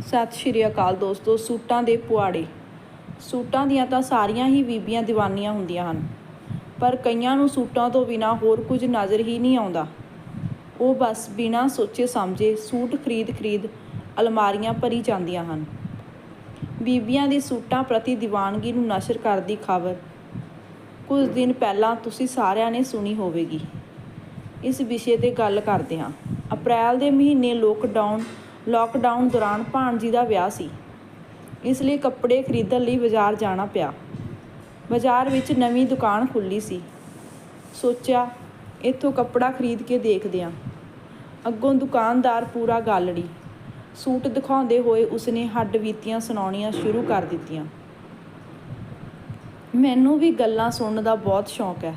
ਸਤਿ ਸ਼੍ਰੀ ਅਕਾਲ ਦੋਸਤੋ, ਸੂਟਾਂ ਦੇ ਪੁਆੜੇ। ਸੂਟਾਂ ਦੀਆਂ ਤਾਂ ਸਾਰੀਆਂ ਹੀ ਬੀਬੀਆਂ ਦੀਵਾਨੀਆਂ ਹੁੰਦੀਆਂ ਹਨ, ਪਰ ਕਈਆਂ ਨੂੰ ਸੂਟਾਂ ਤੋਂ ਬਿਨਾ ਹੋਰ ਕੁਝ ਨਜ਼ਰ ਹੀ ਨਹੀਂ ਆਉਂਦਾ। ਉਹ ਬਸ ਬਿਨਾਂ ਸੋਚੇ ਸਮਝੇ ਸੂਟ ਖਰੀਦ-ਖਰੀਦ ਅਲਮਾਰੀਆਂ ਭਰੀ ਜਾਂਦੀਆਂ ਹਨ। ਬੀਬੀਆਂ ਦੀ ਸੂਟਾਂ ਪ੍ਰਤੀ ਦੀਵਾਨਗੀ ਨੂੰ ਨਸ਼ਰ ਕਰਦੀ ਖਬਰ ਕੁਝ ਦਿਨ ਪਹਿਲਾਂ ਤੁਸੀਂ ਸਾਰਿਆਂ ਨੇ ਸੁਣੀ ਹੋਵੇਗੀ। ਇਸ ਵਿਸ਼ੇ ਤੇ ਗੱਲ ਕਰਦੇ ਹਾਂ। ਅਪ੍ਰੈਲ ਦੇ ਮਹੀਨੇ ਲੋਕਡਾਊਨ ਲੋਕਡਾਊਨ ਦੌਰਾਨ ਭਾਣਜੀ ਦਾ ਵਿਆਹ ਸੀ। ਇਸ ਲਈ ਕੱਪੜੇ ਖਰੀਦਣ ਲਈ ਬਾਜ਼ਾਰ ਜਾਣਾ ਪਿਆ। ਬਾਜ਼ਾਰ ਵਿੱਚ ਨਵੀਂ ਦੁਕਾਨ ਖੁੱਲੀ ਸੀ। ਸੋਚਿਆ, ਇੱਥੋਂ ਕੱਪੜਾ ਖਰੀਦ ਕੇ ਦੇਖਦੇ ਹਾਂ। ਅੱਗੋਂ ਦੁਕਾਨਦਾਰ ਪੂਰਾ ਗਾਲੜੀ। ਸੂਟ ਦਿਖਾਉਂਦੇ ਹੋਏ ਉਸਨੇ ਹੱਡ ਬੀਤੀਆਂ ਸੁਣਾਉਣੀਆਂ ਸ਼ੁਰੂ ਕਰ ਦਿੱਤੀਆਂ। ਮੈਨੂੰ ਵੀ ਗੱਲਾਂ ਸੁਣਨ ਦਾ ਬਹੁਤ ਸ਼ੌਂਕ ਹੈ।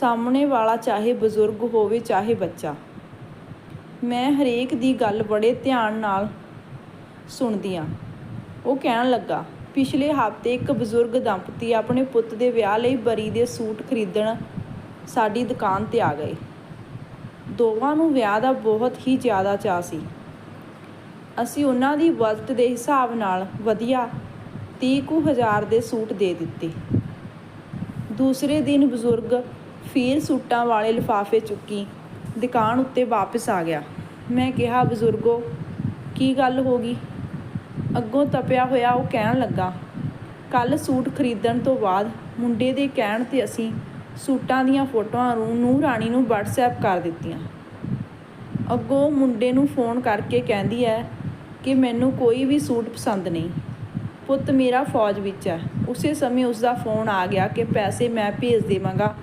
ਸਾਹਮਣੇ ਵਾਲਾ ਚਾਹੇ ਬਜ਼ੁਰਗ ਹੋਵੇ, ਚਾਹੇ ਬੱਚਾ। ਮੈਂ ਹਰੇਕ ਦੀ ਗੱਲ ਬੜੇ ਧਿਆਨ ਨਾਲ ਸੁਣਦੀ ਹਾਂ ਉਹ ਕਹਿਣ ਲੱਗਾ, ਪਿਛਲੇ ਹਫ਼ਤੇ ਇੱਕ ਬਜ਼ੁਰਗ ਦੰਪਤੀ ਆਪਣੇ ਪੁੱਤ ਦੇ ਵਿਆਹ ਲਈ ਬਰੀ ਦੇ ਸੂਟ ਖਰੀਦਣ ਸਾਡੀ ਦੁਕਾਨ ਤੇ ਆ ਗਏ। ਦੋਵਾਂ ਨੂੰ ਵਿਆਹ ਦਾ ਬਹੁਤ ਹੀ ਜ਼ਿਆਦਾ ਚਾਅ ਸੀ। ਅਸੀਂ ਉਹਨਾਂ ਦੀ ਬਜਟ ਦੇ ਹਿਸਾਬ ਨਾਲ ਵਧੀਆ 30 ਕੁ ਹਜ਼ਾਰ ਦੇ ਸੂਟ ਦੇ ਦਿੱਤੇ। ਦੂਸਰੇ ਦਿਨ ਬਜ਼ੁਰਗ ਫੀਰ ਸੂਟਾਂ ਵਾਲੇ ਲਿਫਾਫੇ ਚੁੱਕੀ ਦੁਕਾਨ ਉੱਤੇ ਵਾਪਸ ਆ ਗਿਆ। ਮੈਂ ਕਿਹਾ, ਬਜ਼ੁਰਗੋ, ਕੀ ਗੱਲ ਹੋ ਗਈ? ਅੱਗੋਂ ਤਪਿਆ ਹੋਇਆ ਉਹ ਕਹਿਣ ਲੱਗਾ ਕੱਲ ਸੂਟ ਖਰੀਦਣ ਤੋਂ ਬਾਅਦ ਮੁੰਡੇ ਦੇ ਕਹਿਣ ਤੇ ਅਸੀਂ ਸੂਟਾਂ ਦੀਆਂ ਫੋਟੋਆਂ ਨੂੰ ਰਾਣੀ ਨੂੰ WhatsApp ਕਰ ਦਿੱਤੀਆਂ। ਅੱਗੋਂ ਮੁੰਡੇ ਨੂੰ ਫੋਨ ਕਰਕੇ ਕਹਿੰਦੀ ਹੈ ਕਿ ਮੈਨੂੰ ਕੋਈ ਵੀ ਸੂਟ ਪਸੰਦ ਨਹੀਂ। ਪੁੱਤ, ਮੇਰਾ ਫੌਜ ਵਿੱਚ ਹੈ। ਉਸੇ ਸਮੇਂ ਉਸ ਦਾ ਫੋਨ ਆ ਗਿਆ ਕਿ ਪੈਸੇ ਮੈਂ ਭੇਜ ਦੇਵਾਂਗਾ,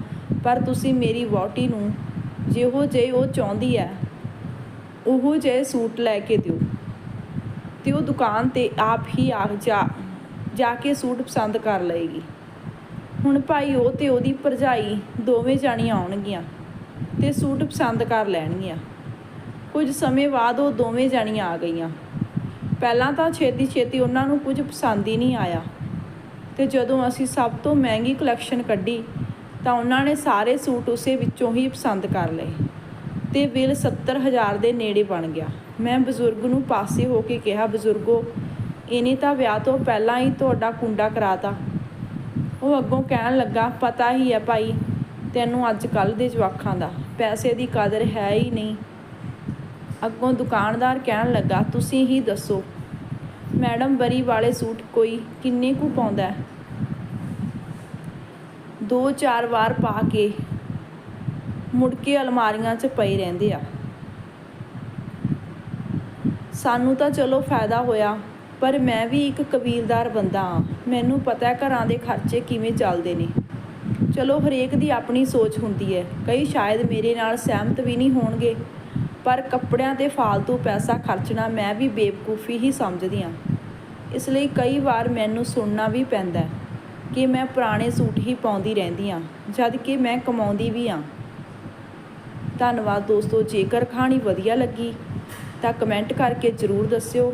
ਪਰ ਤੁਸੀਂ ਮੇਰੀ ਵਹੁਟੀ ਨੂੰ ਜਿਹੋ ਜਿਹੇ ਉਹ ਚਾਹੁੰਦੀ ਹੈ, ਉਹੋ ਜਿਹੇ ਸੂਟ ਲੈ ਕੇ ਦਿਓ। ਤੇ ਉਹ ਦੁਕਾਨ ਤੇ ਆਪ ਹੀ ਆ ਜਾ ਜਾ ਕੇ ਸੂਟ ਪਸੰਦ ਕਰ ਲਏਗੀ। ਹੁਣ ਭਾਈ ਉਹ ਤੇ ਉਹਦੀ ਭਰਜਾਈ ਦੋਵੇਂ ਜਾਣੀਆਂ ਆਉਣਗੀਆਂ ਤੇ ਸੂਟ ਪਸੰਦ ਕਰ ਲੈਣਗੀਆਂ। ਕੁਝ ਸਮੇਂ ਬਾਅਦ ਉਹ ਦੋਵੇਂ ਜਾਣੀਆਂ ਆ ਗਈਆਂ। ਪਹਿਲਾਂ ਤਾਂ ਛੇਤੀ ਛੇਤੀ ਉਹਨਾਂ ਨੂੰ ਕੁਝ ਪਸੰਦ ਹੀ ਨਹੀਂ ਆਇਆ। ਤੇ ਜਦੋਂ ਅਸੀਂ ਸਭ ਤੋਂ ਮਹਿੰਗੀ ਕਲੈਕਸ਼ਨ ਕੱਢੀ ਤਾਂ ਉਹਨਾਂ ਨੇ ਸਾਰੇ ਸੂਟ ਉਸੇ ਵਿੱਚੋਂ ਹੀ ਪਸੰਦ ਕਰ ਲਏ ਤੇ ਬਿੱਲ 70000 ਦੇ ਨੇੜੇ ਬਣ ਗਿਆ। ਮੈਂ ਬਜ਼ੁਰਗ ਨੂੰ ਪਾਸੇ ਹੋ ਕੇ ਕਿਹਾ, ਬਜ਼ੁਰਗੋ, ਇਹਨੇ ਤਾਂ ਵਿਆਹ ਤੋਂ ਪਹਿਲਾਂ ਹੀ ਤੁਹਾਡਾ ਕੁੰਡਾ ਕਰਾਤਾ। ਉਹ ਅੱਗੋਂ ਕਹਿਣ ਲੱਗਾ, ਪਤਾ ਹੀ ਹੈ ਭਾਈ, ਤੈਨੂੰ ਅੱਜ ਕੱਲ ਦੇ ਜਵਾਕਾਂ ਦਾ ਪੈਸੇ ਦੀ ਕਦਰ ਹੈ ਹੀ ਨਹੀਂ। ਅੱਗੋਂ ਦੁਕਾਨਦਾਰ ਕਹਿਣ ਲੱਗਾ, ਤੁਸੀਂ ਹੀ ਦੱਸੋ, ਮੈਡਮ, ਬਰੀ ਵਾਲੇ ਸੂਟ ਕੋਈ ਕਿੰਨੇ ਕੁ ਪਾਉਂਦਾ ਦੋ ਚਾਰ ਵਾਰ ਪਾ ਕੇ ਮੁੜ ਕੇ ਅਲਮਾਰੀਆਂ 'ਚ ਪਏ ਰਹਿੰਦੇ ਆ। ਸਾਨੂੰ ਤਾਂ ਚਲੋ ਫਾਇਦਾ ਹੋਇਆ, ਪਰ ਮੈਂ ਵੀ ਇੱਕ ਕਬੀਲਦਾਰ ਬੰਦਾ ਹਾਂ। ਮੈਨੂੰ ਪਤਾ ਹੈ ਘਰਾਂ ਦੇ ਖਰਚੇ ਕਿਵੇਂ ਚੱਲਦੇ ਨੇ। ਚਲੋ ਹਰੇਕ ਦੀ ਆਪਣੀ ਸੋਚ ਹੁੰਦੀ ਹੈ। ਕਈ ਸ਼ਾਇਦ ਮੇਰੇ ਨਾਲ ਸਹਿਮਤ ਵੀ ਨਹੀਂ ਹੋਣਗੇ, ਪਰ ਕੱਪੜਿਆਂ ਤੇ ਫालतू ਪੈਸਾ ਖਰਚਣਾ ਮੈਂ ਵੀ ਬੇਵਕੂਫੀ ਹੀ ਸਮਝਦੀ ਹਾਂ। ਇਸ ਲਈ ਕਈ ਵਾਰ ਮੈਨੂੰ ਸੁਣਨਾ ਵੀ ਪੈਂਦਾ ਹੈ। ਕਿ ਮੈਂ ਪੁਰਾਣੇ ਸੂਟ ਹੀ ਪਾਉਂਦੀ ਰਹਿੰਦੀ ਹਾਂ, ਜਦ ਕਿ ਮੈਂ ਕਮਾਉਂਦੀ ਵੀ ਹਾਂ। ਧੰਨਵਾਦ ਦੋਸਤੋ, ਜੇਕਰ ਕਹਾਣੀ ਵਧੀਆ ਲੱਗੀ, ਤਾਂ ਕਮੈਂਟ ਕਰਕੇ ਜ਼ਰੂਰ ਦੱਸਿਓ।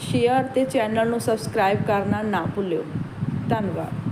ਸ਼ੇਅਰ ਤੇ ਚੈਨਲ ਨੂੰ ਸਬਸਕ੍ਰਾਈਬ ਕਰਨਾ ਨਾ ਭੁੱਲਿਓ। ਧੰਨਵਾਦ।